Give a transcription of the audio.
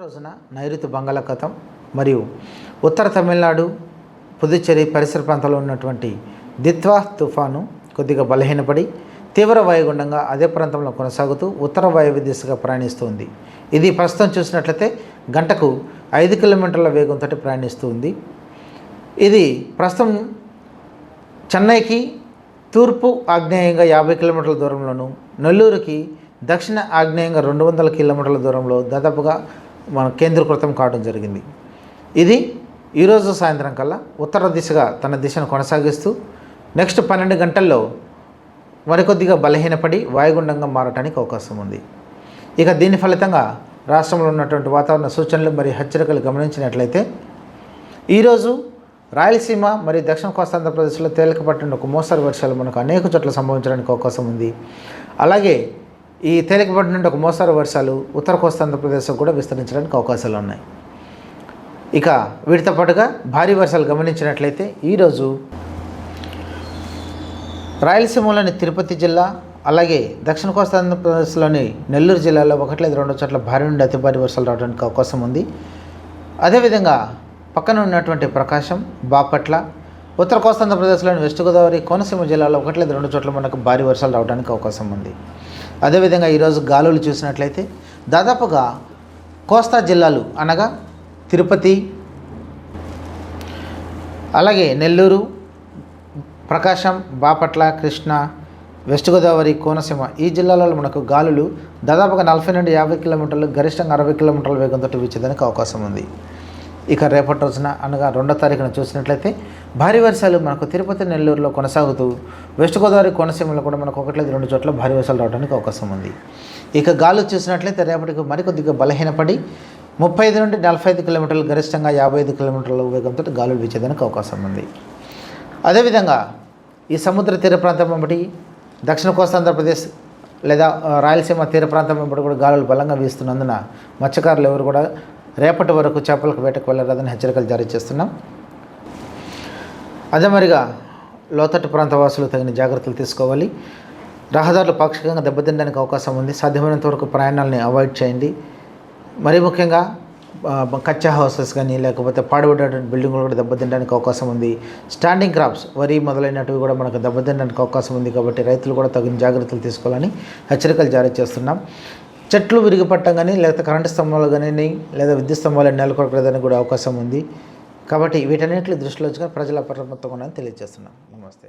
రోజున నైరుతి బంగాళాఖాతం మరియు ఉత్తర తమిళనాడు పుదుచ్చేరి పరిసర ప్రాంతాల్లో ఉన్నటువంటి దిత్వా తుఫాను కొద్దిగా బలహీనపడి తీవ్ర వాయుగుండంగా అదే ప్రాంతంలో కొనసాగుతూ ఉత్తర వాయువ్య దిశగా ప్రయాణిస్తుంది. ఇది ప్రస్తుతం చూసినట్లయితే గంటకు ఐదు కిలోమీటర్ల వేగంతో ప్రయాణిస్తుంది. ఇది ప్రస్తుతం చెన్నైకి తూర్పు ఆగ్నేయంగా యాభై కిలోమీటర్ల దూరంలోను నెల్లూరుకి దక్షిణ ఆగ్నేయంగా రెండు వందల కిలోమీటర్ల దూరంలో దాదాపుగా మన కేంద్రీకృతం కావడం జరిగింది. ఇది ఈరోజు సాయంత్రం కల్లా ఉత్తర దిశగా తన దిశను కొనసాగిస్తూ నెక్స్ట్ పన్నెండు గంటల్లో మరికొద్దిగా బలహీనపడి వాయుగుండంగా మారటానికి అవకాశం ఉంది. ఇక దీని ఫలితంగా రాష్ట్రంలో ఉన్నటువంటి వాతావరణ సూచనలు మరియు హెచ్చరికలు గమనించినట్లయితే ఈరోజు రాయలసీమ మరియు దక్షిణ కోస్తాంధ్రప్రదేశ్లో తేలికపట్టిన ఒక మోస్తరు వర్షాలు మనకు అనేక చోట్ల సంభవించడానికి అవకాశం ఉంది. అలాగే ఈ తేలికపట్టిన ఒక మోస్తరు వర్షాలు ఉత్తర కోస్తాంధ్రప్రదేశ్లో కూడా విస్తరించడానికి అవకాశాలు ఉన్నాయి. ఇక వీటితో పాటుగా భారీ వర్షాలు గమనించినట్లయితే ఈరోజు రాయలసీమలోని తిరుపతి జిల్లా అలాగే దక్షిణ కోస్తాంధ్రప్రదేశ్లోని నెల్లూరు జిల్లాలో ఒకటి లేదా రెండు చోట్ల భారీ నుండి అతి భారీ వర్షాలు రావడానికి అవకాశం ఉంది. అదేవిధంగా పక్కన ఉన్నటువంటి ప్రకాశం బాపట్ల ఉత్తర కోస్తాంధ్రప్రదేశ్లోని వెస్ట్ గోదావరి కోనసీమ జిల్లాలో ఒకటి లేదా రెండు చోట్ల మనకు భారీ వర్షాలు రావడానికి అవకాశం ఉంది. అదేవిధంగా ఈరోజు గాలులు చూసినట్లయితే దాదాపుగా కోస్తా జిల్లాలు అనగా తిరుపతి అలాగే నెల్లూరు ప్రకాశం బాపట్ల కృష్ణ వెస్ట్ గోదావరి కోనసీమ ఈ జిల్లాలలో మనకు గాలులు దాదాపుగా నలభై నుండి యాభై కిలోమీటర్లు గరిష్టంగా అరవై కిలోమీటర్ల వేగంతో వీచేదానికి అవకాశం ఉంది. ఇక రేపటి రోజున అనగా రెండో తారీఖున చూసినట్లయితే భారీ వర్షాలు మనకు తిరుపతి నెల్లూరులో కొనసాగుతూ వెస్ట్ గోదావరి కోనసీమలో కూడా మనకు ఒకటి రెండు చోట్ల భారీ వర్షాలు రావడానికి అవకాశం ఉంది. ఇక గాలు చూసినట్లయితే రేపటికి మరికొద్దిగా బలహీనపడి ముప్పై ఐదు నుండి నలభై ఐదు కిలోమీటర్లు గరిష్టంగా యాభై ఐదు కిలోమీటర్ల వేగంతో గాలులు వీచేదానికి అవకాశం ఉంది. అదేవిధంగా ఈ సముద్ర తీర ప్రాంతం వెంబడి దక్షిణ కోస్తాంధ్రప్రదేశ్ లేదా రాయలసీమ తీర ప్రాంతం వెంబడి కూడా గాలులు బలంగా వీస్తున్నందున మత్స్యకారులు ఎవరు కూడా రేపటి వరకు చేపలకు వేటకు వెళ్ళరాదని హెచ్చరికలు జారీ చేస్తున్నాం. అదే మరిగా లోతట్టు ప్రాంత వాసులు తగిన జాగ్రత్తలు తీసుకోవాలి. రహదారులు పాక్షికంగా దెబ్బతినడానికి అవకాశం ఉంది. సాధ్యమైనంత వరకు ప్రయాణాలని అవాయిడ్ చేయండి. మరీ ముఖ్యంగా కచ్చా హౌసెస్ కానీ లేకపోతే పాడుబడ్డటువంటి బిల్డింగ్లు కూడా దెబ్బతినడానికి అవకాశం ఉంది. స్టాండింగ్ క్రాప్స్ వరి మొదలైనటివి కూడా మనకు దెబ్బతినడానికి అవకాశం ఉంది కాబట్టి రైతులు కూడా తగిన జాగ్రత్తలు తీసుకోవాలని హెచ్చరికలు జారీ చేస్తున్నాం. చెట్లు విరిగిపట్టడం కానీ లేకపోతే కరెంటు స్తంభాలు కానీ లేదా విద్యుత్ స్తంభాలు నెలకొరకలేదని కూడా అవకాశం ఉంది. కాబట్టి వీటన్నిటిని దృష్టిలో ఉంచుకొని ప్రజల అప్రమత్తంగా ఉండాలని తెలియజేస్తున్నాం. నమస్తే.